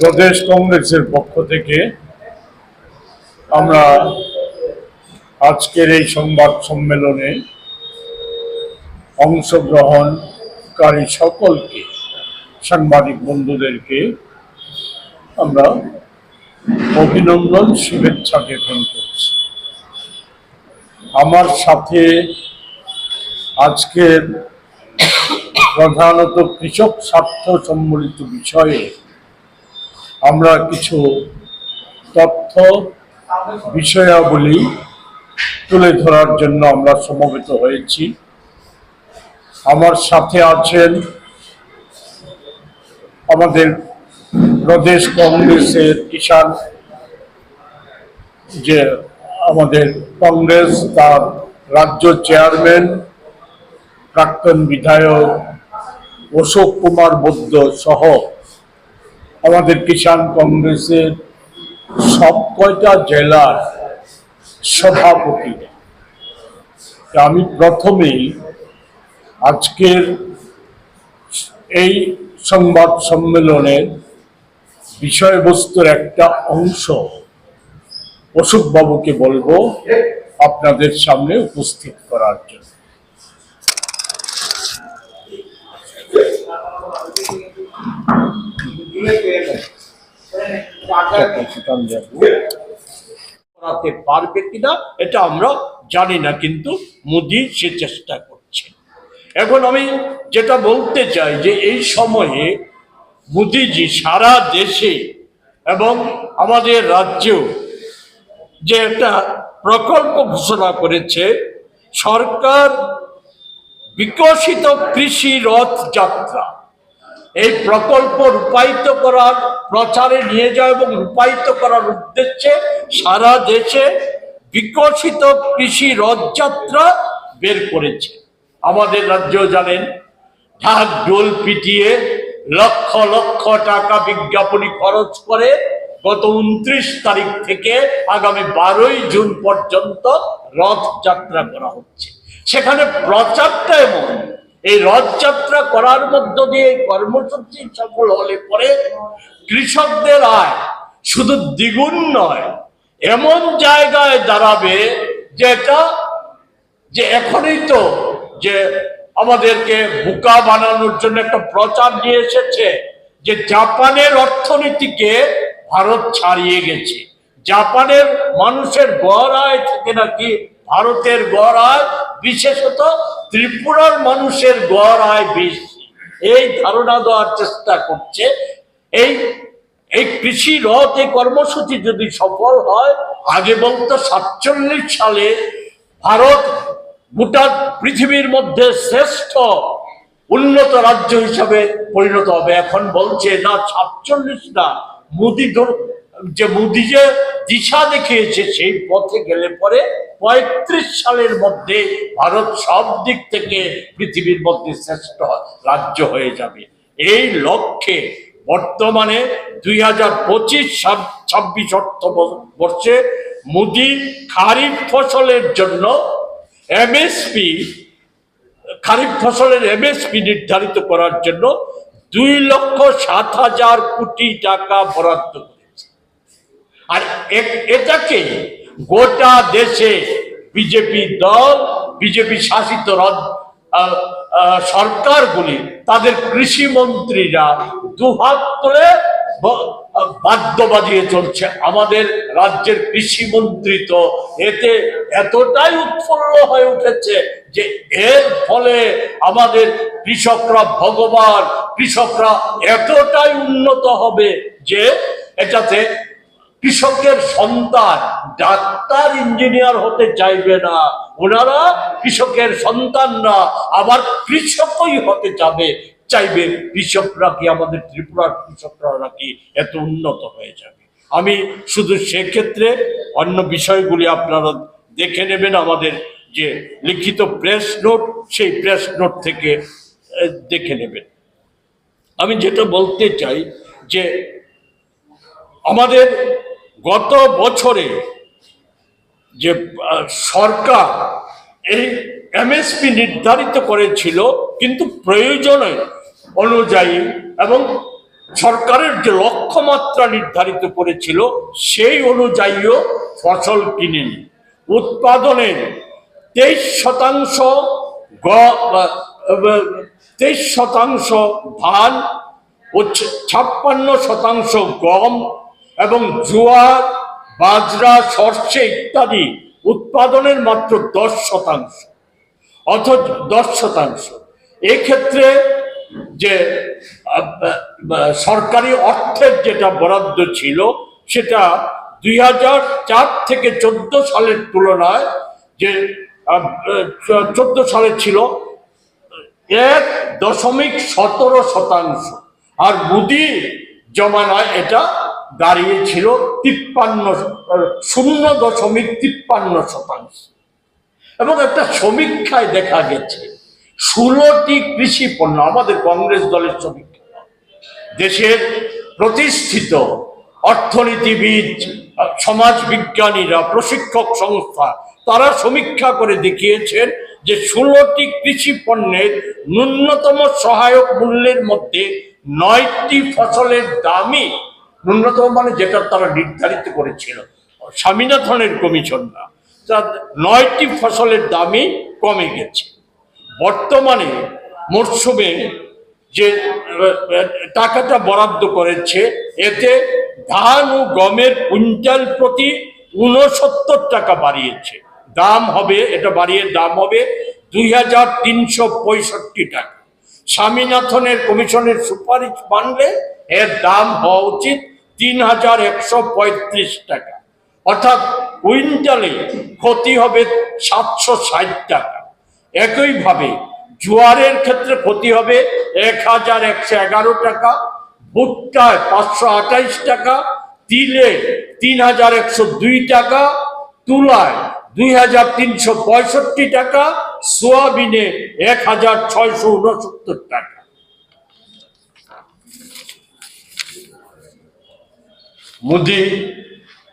প্রদেশ কংগ্রেসের পক্ষ থেকে আমরা আজকের এই সংবাদ সম্মেলনে অংশগ্রহণকারী সকলকে, সাংবাদিক বন্ধুদেরকে আমরা অভিনন্দন, শুভেচ্ছা জ্ঞাপন করছি। আমার সাথে আজকের প্রধানত কৃষক স্বার্থ সম্বলিত বিষয়ে আমরা কিছু তথ্য, বিষয়াবলী তুলে ধরার জন্য আমরা সমবেত হয়েছি। আমার সাথে আছেন আমাদের প্রদেশ কংগ্রেসের কিষাণ, যে আমাদের কংগ্রেস তার রাজ্য চেয়ারম্যান, প্রাক্তন বিধায়ক অশোক কুমার বৈদ্য সহ আমাদের কিষাণ কংগ্রেসের সব কয়টা জেলার সভাপতি। আমি প্রথমেই আজকের এই সংবাদ সম্মেলনের বিষয়বস্তুর একটা অংশ অশোকবাবুকে বলব আপনাদের সামনে উপস্থিত করার জন্য। করাতে পারবে কিনা, এটা আমরা জানি না, কিন্তু মোদি সে চেষ্টা করছে। এখন আমি যেটা বলতে চাই যে এই সময়ে মোদিজি সারা দেশে এবং আমাদের রাজ্যেও যে একটা প্রকল্প ঘোষণা করেছে, সরকার বিকশিত কৃষি রথ যাত্রা এই প্রকল্প রূপায়িত করার, প্রচারে নিয়ে যাওয়া এবং রূপায়িত করার উদ্দেশ্যে সারা দেশে বিকশিত কৃষি রথযাত্রা বের করেছে। আমাদের রাজ্য জানেন, ঢাক ডোল পিটিয়ে লক্ষ লক্ষ টাকা বিজ্ঞাপনী খরচ করে গত উনত্রিশ তারিখ থেকে আগামী বারোই জুন পর্যন্ত রথযাত্রা করা হচ্ছে। সেখানে প্রচারটা এমন এই রথযাত্রা করার মধ্য দিয়ে কর্মসূচি সফল হলে পরে কৃষকদের আয় শুধু দ্বিগুণ নয়, এমন জায়গায় দাঁড়াবে যেটা, যে এখনই তো যে আমাদেরকে বোকা বানানোর জন্য একটা প্রচার নিয়ে এসেছে যে জাপানের অর্থনীতিকে ভারত ছাড়িয়ে গেছে। জাপানের মানুষের গড় আয় থেকে নাকি ভারতের গড় আয় বিশেষত ত্রিপুরার মানুষের গড় আয় বেশি। এই ধারণা দেওয়ার চেষ্টা করছে। এই এই কৃষি রথ, এই কর্মসূচি যদি সফল হয়, আগে বলতো সাতচল্লিশ সালে ভারত গোটা পৃথিবীর মধ্যে শ্রেষ্ঠ উন্নত রাজ্য হিসাবে পরিণত হবে। এখন বলছে, না, সাতচল্লিশ না, মোদি যে মোদি যে দিশা দেখিয়েছে, সেই পথে গেলে পরে পঁয়ত্রিশ সালের মধ্যে ভারত সব দিক থেকে পৃথিবীর মধ্যে শ্রেষ্ঠ রাজ্য হয়ে যাবে। এই লক্ষ্যে বর্তমানে দুই হাজার পঁচিশ ছাব্বিশ অর্থ বর্ষে মোদি খারিফ ফসলের জন্য এমএসপি, খারিফ ফসলের এমএসপি নির্ধারিত করার জন্য দুই লক্ষ সাত হাজার কোটি টাকা বরাদ্দ আর এটাকে গোটা দেশে বিজেপি দল বিজেপি শাসিত সরকারগুলি তাদের কৃষি মন্ত্রীরা দুহাত তুলে ব- আহ, বাদ্য বাজিয়ে চলছে। আমাদের রাজ্যের কৃষি মন্ত্রী তো এতে এতটাই উৎফুল্ল হয়ে উঠেছে যে এর ফলে আমাদের কৃষকরা ভগবান কৃষকরা এতটাই উন্নত হবে যে এটাতে কৃষকের সন্তান, ডাক্তার, ইঞ্জিনিয়ার হতে চাইবে না। ওনারা কৃষকের সন্তান না, আবার কৃষকই হতে যাবে। চাইবে কৃষকরা কি আমাদের ত্রিপুরার কৃষকরা নাকি এত উন্নত হয়ে যাবে? আমি শুধু সেক্ষেত্রে অন্য বিষয়গুলি আপনারা দেখে নেবেন। আমাদের যে লিখিত প্রেস নোট, সেই প্রেস নোট থেকে দেখে নেবেন। আমি যেটা বলতে চাই যে আমাদের গত বছরে যে সরকার এই এমএসপি নির্ধারিত করেছিল, কিন্তু প্রয়োজনে অনুযায়ী এবং সরকারের যে লক্ষ্যমাত্রা নির্ধারিত করেছিল, সেই অনুযায়ীও ফসল কিনেনি। উৎপাদনের তেইশ শতাংশ তেইশ শতাংশ ধান ও ছাপ্পান্ন শতাংশ গম এবং জোয়ার বাজরা, সর্ষে ইত্যাদি উৎপাদনের মাত্র দশ শতাংশ, অথচ দশ শতাংশ। এক্ষেত্রে যে সরকারি অর্থের যেটা বরাদ্দ ছিল, সেটা দুই থেকে চোদ্দ সালের তুলনায় যে চোদ্দ সালে ছিল, এক দশমিক সতেরো শতাংশ। আর মুদি জমানায় এটা দাঁড়িয়েছিল তিপ্পান্ন শূন্য দশমিক তিপ্পান্ন শতাংশ। এবং একটা সমীক্ষায় দেখা গেছে, ষোলোটি কৃষি পণ্য, আমাদের কংগ্রেস দলের সমীক্ষা, দেশের প্রতিষ্ঠিত অর্থনীতিবিদ, সমাজ বিজ্ঞানীরা, প্রশিক্ষক সংস্থা, তারা সমীক্ষা করে দেখিয়েছেন যে ষোলোটি কৃষি পণ্যের ন্যূনতম সহায়ক মূল্যের মধ্যে নয়টি ফসলের দামই ন্যূনতম মানে যেটা তারা নির্ধারিত করেছিল। স্বামীনাথনের কমিশন না তা নয়টি ফসলের দামই কমে গেছে। বর্তমানে মরশুমে যে টাকাটা বরাদ্দ করেছে, এতে ধান ও গমের কুইন্টাল প্রতি উনসত্তর টাকা বাড়িয়েছে। দাম হবে, এটা বাড়িয়ে দাম হবে দুই হাজার তিনশো পঁয়ষট্টি টাকা। স্বামীনাথনের কমিশনের সুপারিশ মানলে এর দাম হওয়া উচিত তিন হাজার একশো পঁয়ত্রিশ টাকা। অর্থাৎ কুইন্টালে ক্ষতি হবে সাতশো ষাট টাকা। একইভাবে জোয়ারের ক্ষেত্রে ক্ষতি হবে এক হাজার একশো এগারো টাকা, ভুট্টায় পাঁচশো আঠাইশ টাকা, তিলে তিন হাজার একশো দুই টাকা, তুলায় দুই হাজার তিনশো পঁয়ষট্টি টাকা, সোয়াবিনে এক হাজার ছয়শো উনসত্তর টাকা। মোদি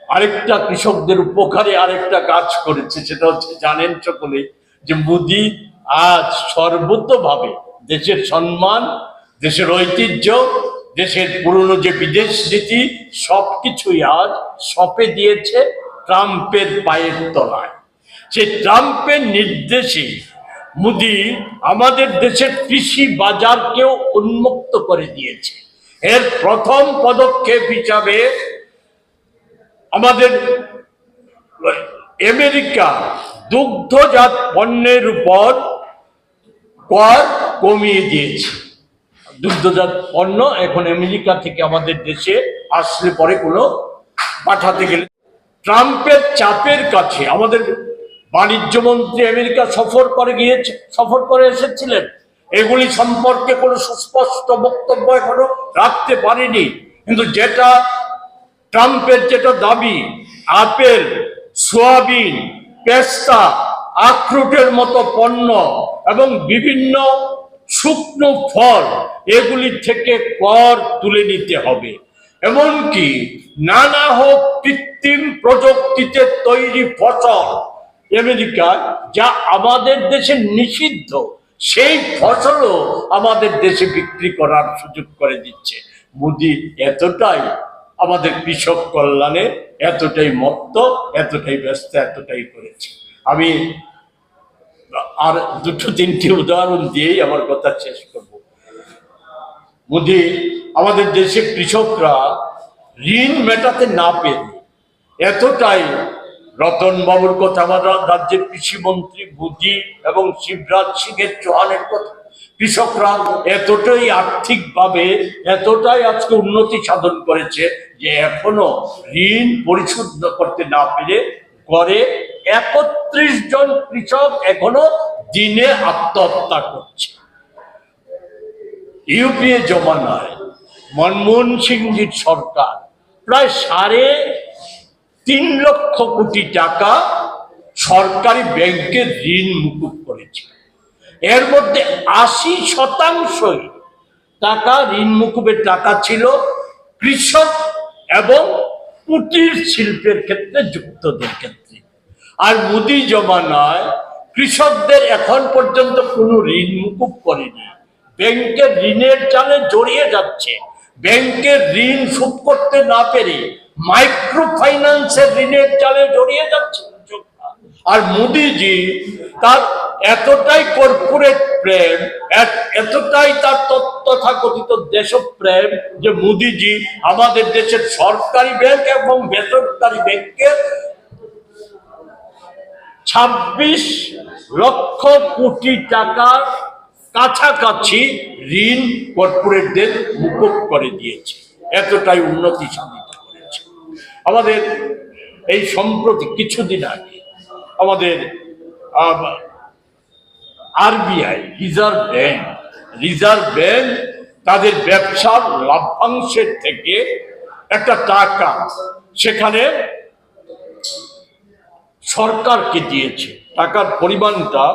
আরেকটা কৃষকদের উপকারে আরেকটা কাজ করেছে, সেটা হচ্ছে জানেন সকলে যে মোদি আজ সর্বতভাবে দেশের সম্মান, দেশের ঐতিহ্য, দেশের পুরনো যে বিদেশ নীতি, সবকিছুই আজ সপে দিয়েছে ট্রাম্পের পায়ের তলায়। সেই ট্রাম্পের নির্দেশে মোদি আমাদের দেশের কৃষি বাজারকেও উন্মুক্ত করে দিয়েছে। এর প্রথম পদক্ষেপ হিসাবে আমাদের আমেরিকা দুগ্ধজাত পণ্যের উপর কর কমিয়ে দিয়েছে। দুগ্ধজাত পণ্য এখন আমেরিকা থেকে আমাদের দেশে আসলে পরে কোনো পাঠাতে গেলে ট্রাম্পের চাপের কাছে আমাদের বাণিজ্য মন্ত্রী আমেরিকা সফর করে গিয়েছে, সফর করে এসেছিলেন। এগুলি সম্পর্কে কোনো সুস্পষ্ট বক্তব্য এখনও রাখতে পারেনি। কিন্তু যেটা ট্রাম্পের যেটা দাবি, আপেল, সোয়াবিন, পেস্তা, আখরুটের মতো পণ্য এবং বিভিন্ন শুকনো ফল, এগুলি থেকে কর তুলে নিতে হবে। এমনকি নানা হোক কৃত্রিম প্রযুক্তিতে তৈরি ফসল, আমেরিকা যা আমাদের দেশে নিষিদ্ধ, সেই ফসলও আমাদের দেশে বিক্রি করার সুযোগ করে দিচ্ছে। মোদি এতটাই আমাদের কৃষক কল্যাণে এতটাই মত্ত, এতটাই ব্যস্ত, এতটাই করেছে। আমি আর দুটো তিনটি উদাহরণ দিয়েই আমার কথা শেষ করব। মোদি, আমাদের দেশে কৃষকরা ঋণ মেটাতে না পেরে এতটাই রতন বাবুর কথা আমার রাজ্যের কৃষিমন্ত্রী বুদ্ধি এবং শিবরাজ সিংয়ের চৌহানের কথা কৃষকরা এতটাই আর্থিকভাবে, এতটাই আজকে উন্নতি সাধন করেছে যে এখনও ঋণ পরিশোধ করতে না পেরে গড়ে একত্রিশ জন কৃষক এখনও দিনে আত্মহত্যা করছে। ইউপিএ জমানায় মনমোহন সিংজির সরকার প্রায় সাড়ে তিন লক্ষ কোটি টাকা সরকারি ব্যাংকের ঋণ মুকুব করেছে। এর মধ্যে আশি শতাংশই টাকা, ঋণ মুকুবের টাকা ছিল কৃষক এবং কুটির শিল্পের ক্ষেত্রে, যুক্তদের ক্ষেত্রে। আর মোদি জমানায় কৃষকদের এখন পর্যন্ত কোনো ঋণ মুকুব করেনি। ব্যাংকের ঋণের চালে জড়িয়ে যাচ্ছে। ব্যাংকের ঋণ শোধ করতে না পেরে মাইক্রো ফাইন্যান্সের ঋণের চালে জড়িয়ে যাচ্ছে। আর মোদিজি তার এতটাই কর্পোরেট প্রেম, এত- এতটাই তার তথাকথিত দেশপ্রেম যে মোদিজি আমাদের দেশের সরকারি ব্যাংক এবং বেসরকারি ব্যাংকের ছাব্বিশ লক্ষ কোটি টাকার কাছাকাছি ঋণ কর্পোরেটদের মুকুব করে দিয়েছে। এতটাই উন্নতি সাধিত করেছে। আমাদের এই সম্প্রতি কিছুদিন আগে আমাদের RBI, reserve bank reserve bank তাদের ব্যবসার লাভ্যাংশের থেকে একটা টাকা সেখানে সরকারকে দিয়েছে। টাকার পরিমাণটা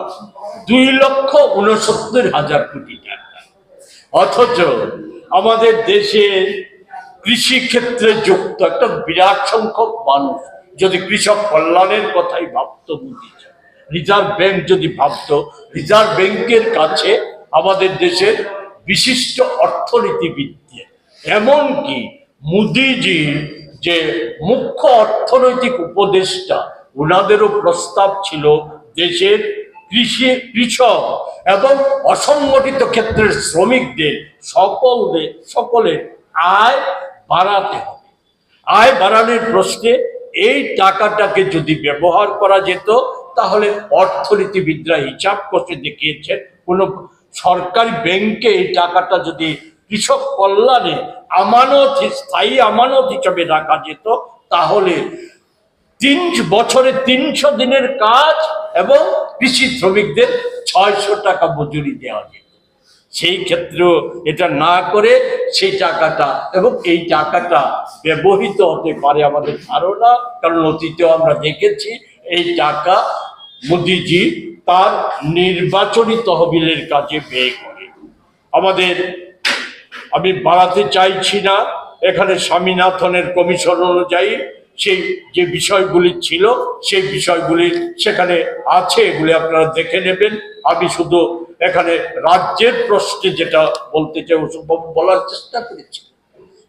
দুই লক্ষ উনসত্তর হাজার কোটি টাকা। অথচ আমাদের দেশে কৃষি ক্ষেত্রে যুক্ত একটা বিরাট সংখ্যক মানুষ যদি কৃষক কল্যাণের কথাই ভাবত মোদী রিজার্ভ ব্যাংক যদি ভাবত, রিজার্ভ ব্যাংকের কাছে আমাদের দেশের বিশিষ্ট অর্থনীতিবিদদের এমনকি মোদিজির যে মুখ্য অর্থনৈতিক উপদেষ্টা ওনাদেরও প্রস্তাব ছিল দেশের কৃষি, কৃষক এবং অসংগঠিত ক্ষেত্রের শ্রমিকদের সকলদের, সকলের আয় বাড়াতে হবে। আয় বাড়ানোর প্রশ্নে এই টাকাটাকে যদি ব্যবহার করা যেত, তাহলে অর্থনীতিবিদরা হিসাব করতে দেখিয়েছেন, কোনো সরকারি ব্যাংকে এই টাকাটা যদি কৃষক কল্যাণে আমানত, স্থায়ী আমানত হিসাবে রাখা যেত, তাহলে তিন বছরে তিনশো দিনের কাজ এবং কৃষি শ্রমিকদের ছয়শো টাকা মজুরি দেওয়া যেত। সেই ক্ষেত্রেও এটা না করে সেই টাকাটা এবং এই টাকাটা ব্যবহৃত হতে পারে আমাদের ধারণা। কারণ অতীতেও আমরা দেখেছি এই টাকা মোদিজি তার নির্বাচনী তহবিলের কাজে ব্যয় করে। আমাদের, আমি বাড়াতে চাইছি না, এখানে স্বামীনাথনের কমিশন অনুযায়ী সেই যে বিষয়গুলি ছিল, সেই বিষয়গুলি সেখানে আছে, এগুলি আপনারা দেখে নেবেন। আমি শুধু এখানে রাজ্যের প্রশ্নে যেটা বলতে চাই ওসব বলার চেষ্টা করেছি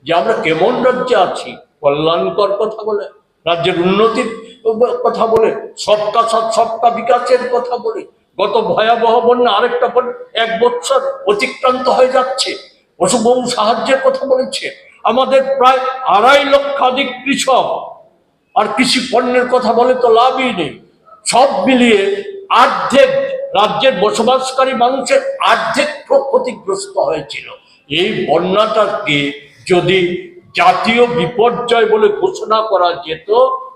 যে আমরা কেমন রাজ্যে আছি? কল্যাণকর কথা বলে, রাজ্যের উন্নতির কথা বলে, সবকা সাথ সবকা বিকাশের কথা বলে। গত ভয়াবহ বন্যা আরেকটা এক বছর অতিক্রান্ত হয়ে যাচ্ছে। পশুবহু সাহায্যের কথা বলেছে। আমাদের প্রায় আড়াই লক্ষাধিক কৃষক আর কৃষি পণ্যের কথা বলে তো লাভই নেই। সব মিলিয়ে অর্ধেক রাজ্যের বসবাসকারী মানুষের অর্ধেক ক্ষতিগ্রস্ত হয়েছিল। এই বন্যাটাকে যদি জাতীয় বিপর্যয় বলে ঘোষণা করা যেত,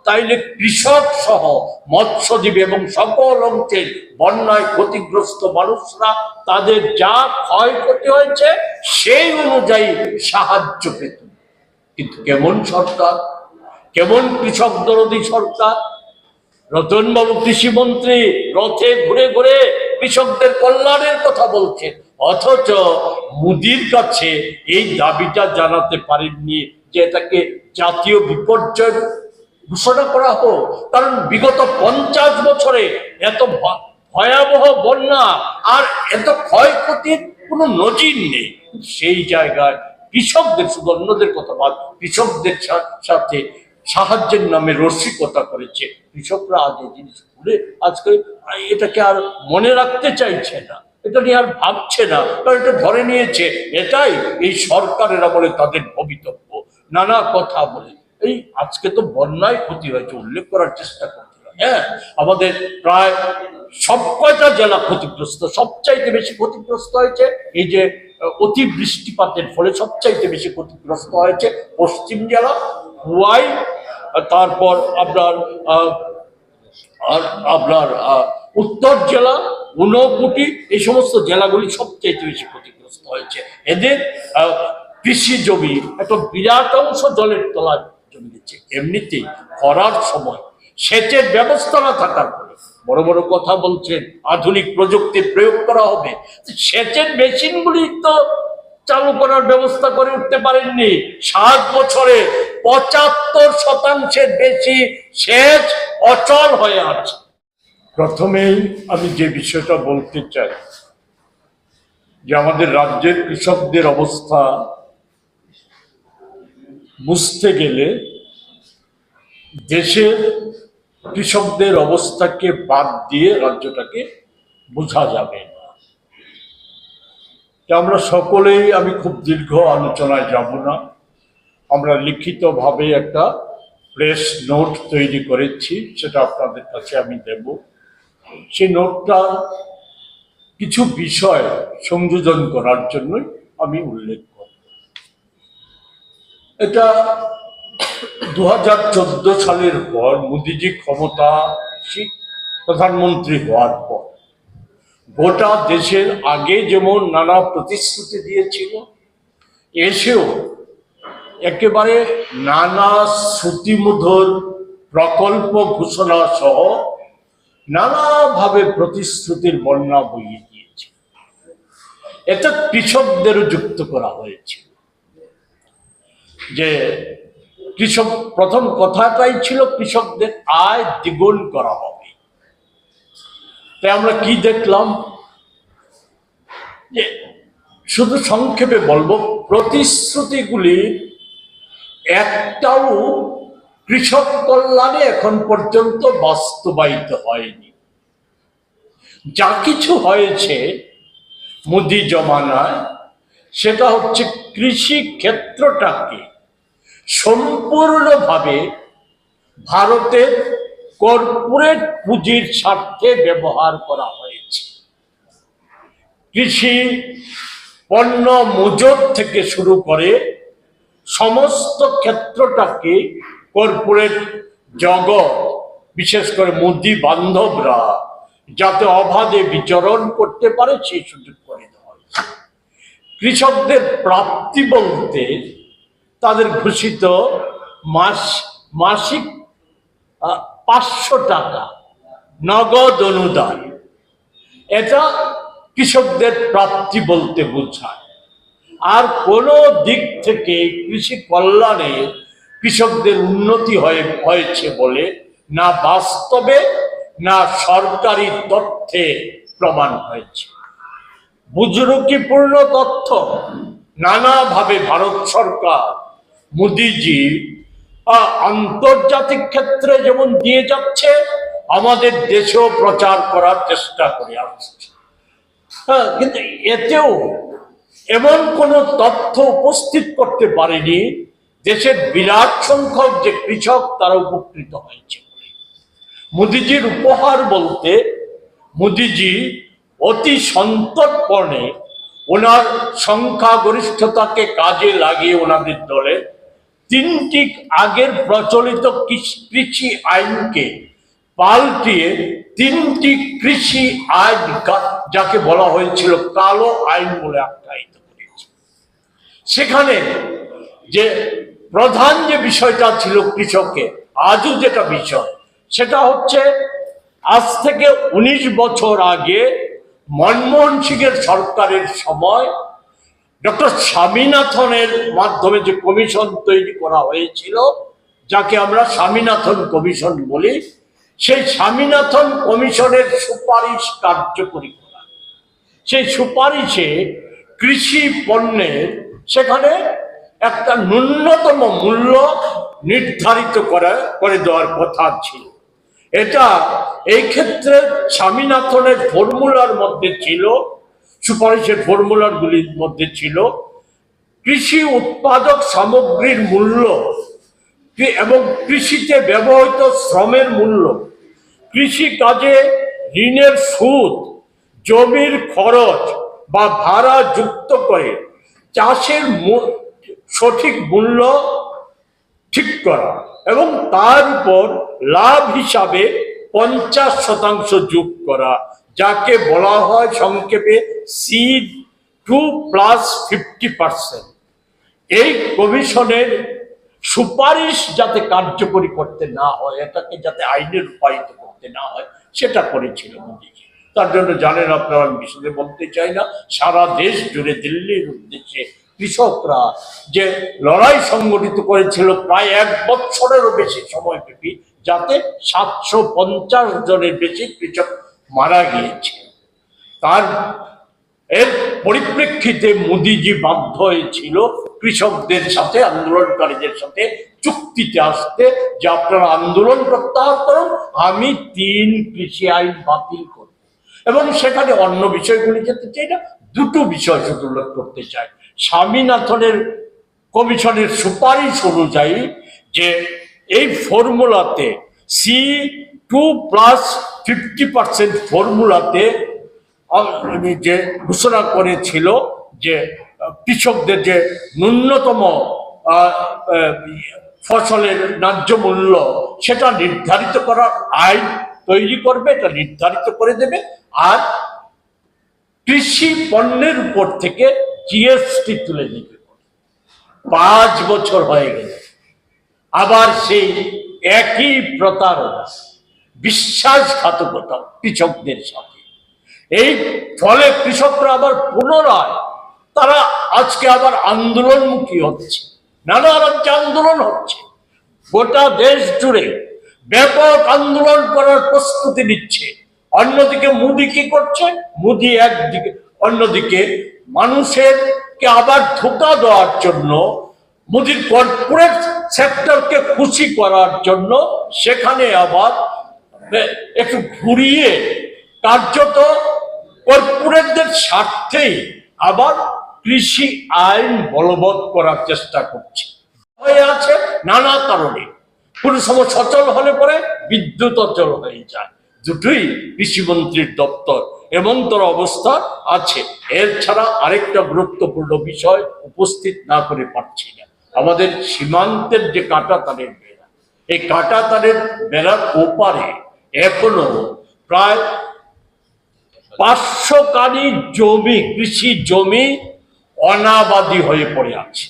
তাইলে কৃষক সহ মৎস্যজীবী এবং সকল অংশের বন্যায় ক্ষতিগ্রস্ত মানুষরা তাদের যা ক্ষয়ক্ষতি হয়েছে, সেই অনুযায়ী সাহায্য পেত। কিন্তু কেমন সরকার? কেমন কৃষক দরদি সরকার? রতনবাবু কৃষিমন্ত্রী রথে ঘুরে ঘুরে কৃষকদের কল্যাণের কথা বলছেন। অথচ মুদির কাছে এই দাবিটা জানাতে পারেননি যে এটাকে জাতীয় বিপর্যয় ঘোষণা করা হোক। কারণ বিগত পঞ্চাশ বছরে এত ভয়াবহ বন্যা আর এত ক্ষয়ক্ষতির কোনো নজির নেই। সেই জায়গায় কৃষকদের শুধু অন্যদের কথা বাদ, কৃষকদের সাথে সাহায্যের নামে রসিকতা করেছে। কৃষকরা আজ এই জিনিস ভুলে আজকে এটাকে আর মনে রাখতে চাইছে না। এটা নিয়ে আর ভাবছে না, কারণ এটা ধরে নিয়েছে এটাই এই সরকারের আমলে তাদের ভবিতব্য। নানা কথা বলে। এই আজকে তো বন্যায় ক্ষতি হয়েছে, উল্লেখ করার চেষ্টা হবে। হ্যাঁ। আমাদের প্রায় সব কয়টা জেলা ক্ষতিগ্রস্ত, সবচাইতে বেশি ক্ষতিগ্রস্ত হয়েছে এই যে অতি বৃষ্টিপাতের ফলে সবচাইতে বেশি ক্ষতিগ্রস্ত হয়েছে পশ্চিম জেলা, হুয়াই তারপর আপনার আর আপনার উত্তর জেলা ঊনকোটি, এই সমস্ত জেলাগুলি সবচেয়ে বেশি ক্ষতিগ্রস্ত হয়েছে। এদের কৃষি জমি, একটা বিরাট অংশ জলের তলায় জমি দিচ্ছে এমনিতেই খরার সময় সেচের ব্যবস্থা না থাকার ফলে বড় বড় কথা বলছেন, আধুনিক প্রযুক্তির প্রয়োগ করা হবে। সেচের মেশিনগুলি তো চালু করার ব্যবস্থা করে উঠতে পারেননি। সাত বছরে পঁচাত্তর শতাংশের বেশি সেচ অচল হয়ে আছে। প্রথমেই আমি যে বিষয়টা বলতে চাই, যে আমাদের রাজ্যের কৃষকদের অবস্থা বুঝতে গেলে দেশের কৃষকদের অবস্থাকে বাদ দিয়ে রাজ্যটাকে বোঝা যাবে না। আমরা সকলেই, আমি খুব দীর্ঘ আলোচনায় যাব না। আমরা লিখিতভাবে একটা প্রেস নোট তৈরি করেছি, সেটা আপনাদের কাছে আমি দেব। সেই নোটটা কিছু বিষয় সংযোজন করার জন্যই আমি উল্লেখ করব। এটা দু হাজার চোদ্দ সালের পর মোদিজি ক্ষমতা প্রধানমন্ত্রী হওয়ার পর গোটা দেশের আগে যেমন নানা প্রতিশ্রুতি দিয়েছিল, এসেও একেবারে নানা শ্রুতিমধুর প্রকল্প ঘোষণা সহ নানাভাবে প্রতিশ্রুতির বন্যা বইয়ে দিয়েছে। এটা কৃষকদেরও যুক্ত করা হয়েছে। যে কৃষক, প্রথম কথাটাই ছিল, কৃষকদের আয় দ্বিগুণ করা হবে। তাই আমরা কি দেখলাম? যে শুধু সংক্ষেপে বলব, প্রতিশ্রুতিগুলি একটাও কৃষক কল্যাণে এখন পর্যন্ত বাস্তবায়িত হয়নি। যা কিছু হয়েছে মোদি জমানায়, সেটা হচ্ছে কৃষি ক্ষেত্রটাকে সম্পূর্ণভাবে ভারতের কর্পোরেট পুঁজির স্বার্থে ব্যবহার করা হয়েছে। কৃষি পণ্য মজুত থেকে শুরু করে সমস্ত ক্ষেত্রটাকে কর্পোরেট জগৎ, বিশেষ করে মোদি বান্ধবরা, যাতে অবাধে বিচরণ করতে পারে, সেই সুযোগ করে দেওয়া কৃষকদের প্রাপ্তি বলতে তাদের ঘোষিত মাস, মাসিক পাঁচশো টাকা নগদ অনুদান। এটা কৃষকদের প্রাপ্তি বলতে বোঝায়। আর কোনো দিক থেকে কৃষি কল্যাণে কৃষকদের উন্নতি হয়ে, হয়েছে বলে না বাস্তবে, না সরকারি তথ্যে প্রমাণ হয়েছে। বুজরুকিপূর্ণ তথ্য, নানাভাবে ভারত সরকার, মোদিজি আন্তর্জাতিক ক্ষেত্রে যেমন দিয়ে যাচ্ছে, আমাদের দেশেও প্রচার করার চেষ্টা করে আসছে। হ্যাঁ কিন্তু এতেও এমন কোনো তথ্য উপস্থিত করতে পারেনি দেশের বিরাট সংখ্যক যে কৃষক তারা উপকৃত হয়েছে। মোদিজির উপহার বলতে মোদিজি অতি সন্তর্পণে ওনার সংখ্যাগরিষ্ঠতাকে কাজে লাগিয়ে ওনাদের দলে তিনটি আগের প্রচলিত কৃষ- আইনকে পাল্টিয়ে তিনটি কৃষি আইন যাকে বলা হয়েছিল কালো আইন বলে আখ্যায়িত। সেখানে যে প্রধান যে বিষয়টা ছিল কৃষকের আজও যেটা বিষয়, সেটা হচ্ছে আজ থেকে উনিশ বছর আগে মনমোহন সিংয়ের সরকারের সময় ডক্টর স্বামীনাথনের মাধ্যমে যে কমিশন তৈরি করা হয়েছিল, যাকে আমরা স্বামীনাথন কমিশন বলি, সেই স্বামীনাথন কমিশনের সুপারিশ কার্যকরী করা। সেই সুপারিশে কৃষি পণ্যের সেখানে একটা ন্যূনতম মূল্য নির্ধারিত করা, করে দেওয়ার কথা ছিল। এটা এই ক্ষেত্রে স্বামীনাথনের ফর্মুলার মধ্যে ছিল, সুপারিশের ফর্মুলার গুলির মধ্যে ছিল, কৃষি উৎপাদক সামগ্রীর মূল্য এবং কৃষিতে ব্যবহৃত শ্রমের মূল্য, কৃষি কাজে ঋণের সুদ, জমির খরচ বা ভাড়া যুক্ত করে চাষের সঠিক মূল্য ঠিক করা এবং তার উপর লাভ হিসাবে পঞ্চাশ শতাংশ যোগ করা, যাকে বলা হয় সংক্ষেপে C two plus fifty percent এই কমিশনের সুপারিশ যাতে কার্যকরী করতে না হয়, এটাকে যাতে আইনে রূপায়িত করতে না হয়, সেটা করেছিল মোদীজি। তার জন্য জানেন আপনারা, আমি বিশদে বলতে চাই না। সারা দেশ জুড়ে দিল্লির উদ্দেশ্যে কৃষকরা যে লড়াই সংগঠিত করেছিল প্রায় এক বছরেরও বেশি সময় ব্যাপী যাতে সাতশো পঞ্চাশ জনের বেশি কৃষক মারা গিয়েছে। তার, এর পরিপ্রেক্ষিতে মোদিজি বাধ্য হয়েছিল কৃষকদের সাথে, আন্দোলনকারীদের সাথে চুক্তিতে আসতে, যে আপনারা আন্দোলন প্রত্যাহার করুন, আমি তিন কৃষি আইন বাতিল এবং সেখানে অন্য বিষয়গুলি যেতে চাই না, দুটো বিষয় শুধু উল্লেখ করতে চাই স্বামীনাথনের কমিশনের সুপারিশ অনুযায়ী যে এই ফর্মুলাতে C two plus fifty percent ফর্মুলাতে যে ঘোষণা করেছিল যে কৃষকদের যে ন্যূনতম ফসলের ন্যায্য মূল্য, সেটা নির্ধারিত করার আইন তৈরি করবে এটা নির্ধারিত করে দেবে। আর কৃষি পণ্যের উপর থেকে জিএসটি তুলে দিবে পাঁচ বছর হয়ে গেল। আবার সেই একই প্রতারণা বিশ্বাসঘাতকতা কৃষকদের সাথে। এই ফলে কৃষকরা আবার পুনরায়, তারা আজকে আবার আন্দোলনমুখী হচ্ছে। নানা রাজ্যে আন্দোলন হচ্ছে। গোটা দেশ জুড়ে ব্যাপক আন্দোলন করার প্রস্তুতি নিচ্ছে। অন্যদিকে মুদি কি করছে? মুদি একদিকে অন্যদিকে মানুষেরকে আবার ধোকা দেওয়ার জন্য, মুদির কর্পোরেট সেক্টরকে খুশি করার জন্য সেখানে আবার একটু ঘুরিয়ে কার্যত কর্পোরেটদের স্বার্থেই আবার কৃষি আইন বলবৎ করার চেষ্টা করছে। হয়ে আছে নানা কারণে। কোন সময় সচল হলে পরে বিদ্যুৎ অচল হয়ে যায়। দুটোই কৃষিমন্ত্রীর দপ্তর। এমনতর অবস্থা আছে। এর ছাড়া আরেকটা গুরুত্বপূর্ণ বিষয় উপস্থিত না করে পারছি না। আমাদের সীমান্তের যে কাটা তারের বেড়া, এই কাটা তারের বেড়ার ওপারে এখনও প্রায় পাঁচশো কানি জমি, কৃষি জমি অনাবাদী হয়ে পড়ে আছে।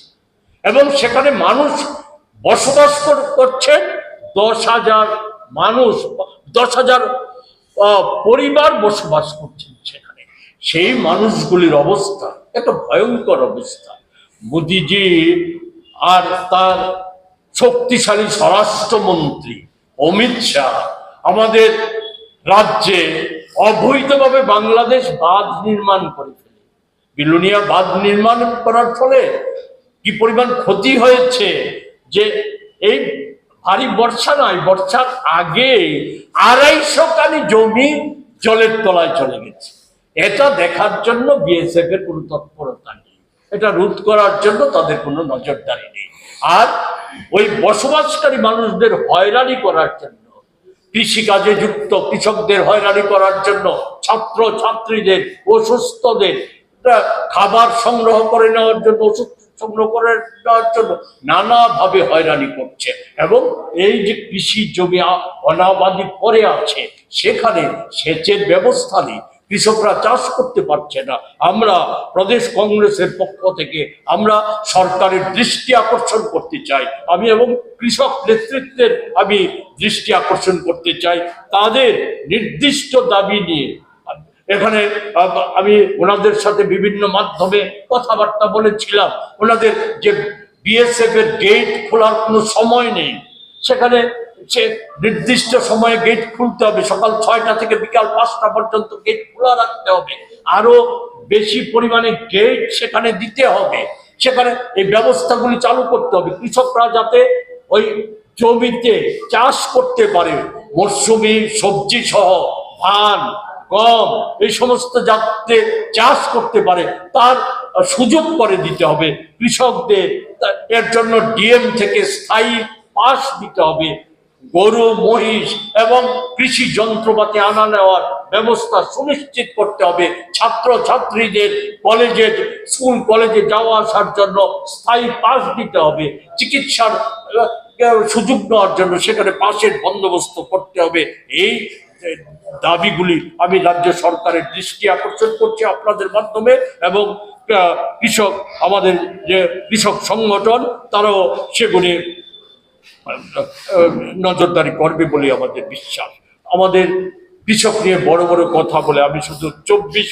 এবং সেখানে মানুষ বসবাস কর- করছেন দশ হাজার মানুষ, দশ হাজার পরিবার বসবাস করছেন সেখানে। সেই মানুষগুলির অবস্থা একটা ভয়ঙ্কর অবস্থা। মোদিজি আর তার শক্তিশালী স্বরাষ্ট্রমন্ত্রী অমিত শাহ আমাদের রাজ্যে অবৈধভাবে বাংলাদেশ বাঁধ নির্মাণ করে ফেলে। বিলুনিয়া বাঁধ নির্মাণ করার ফলে কি পরিমাণ ক্ষতি হয়েছে? যে এই ভারী বর্ষা নয়, বর্ষার আগে আড়াইশো কানি জমি জলের তলায় চলে গেছে। এটা দেখার জন্য বিএসএফ এর কোনো তৎপরতা নেই। এটা রোধ করার জন্য তাদের কোনো নজরদারি নেই। আর ওই বসবাসকারী মানুষদের হয়রানি করার জন্য, কৃষিকাজে যুক্ত কৃষকদের হয়রানি করার জন্য ছাত্র ছাত্রীদের অসুস্থদের খাবার সংগ্রহ করে নেওয়ার জন্য ওষুধ সংগ্রহ করে নেওয়ার জন্য নানাভাবে হয়রানি করছে। এবং এই যে কৃষি জমি অনাবাদি পড়ে আছে, সেখানে সেচের ব্যবস্থা নেই। কৃষকরা চাষ করতে পারছে না। আমরা প্রদেশ কংগ্রেসের পক্ষ থেকে আমরা সরকারের দৃষ্টি আকর্ষণ করতে চাই। আমি এবং কৃষক নেতৃত্বের আমি দৃষ্টি আকর্ষণ করতে চাই। তাদের নির্দিষ্ট দাবি নিয়ে এখানে আমি ওনাদের সাথে বিভিন্ন মাধ্যমে কথাবার্তা বলেছিলাম। ওনাদের যে বিএসএফ এর গেট খোলার কোনো সময় নেই। সেখানে সে নির্দিষ্ট সময়ে গেট খুলতে হবে। সকাল ছয়টা থেকে বিকাল পাঁচটা পর্যন্ত গেট খোলা রাখতে হবে। আরও বেশি পরিমাণে গেট সেখানে দিতে হবে। সেখানে এই ব্যবস্থাগুলি চালু করতে হবে। কৃষকরা যাতে ওই জমিতে চাষ করতে পারে। মরশুমি সবজি সহ, ধান গম, এই সমস্ত যাতে চাষ করতে পারে, তার সুযোগ করে দিতে হবে। কৃষকদের এর জন্য ডিএম থেকে স্থায়ী পাস দিতে হবে। গরু, মহিষ এবং কৃষি যন্ত্রপাতি আনা নেওয়ার ব্যবস্থা সুনিশ্চিত করতে হবে। ছাত্র ছাত্রীদের কলেজে স্কুল কলেজে যাওয়া আসার জন্য স্থায়ী পাস দিতে হবে। চিকিৎসার সুযোগ নেওয়ার জন্য সেখানে পাশের বন্দোবস্ত করতে হবে। এই দাবিগুলি আমি রাজ্য সরকারের দৃষ্টি আকর্ষণ করছি আপনাদের মাধ্যমে এবং কৃষক, আমাদের যে কৃষক সংগঠন, তারাও সেগুলি নজরদারি করবে বলে আমাদের বিশ্বাস। আমাদের কৃষক নিয়ে বড় বড় কথা বলে আমি শুধু চব্বিশ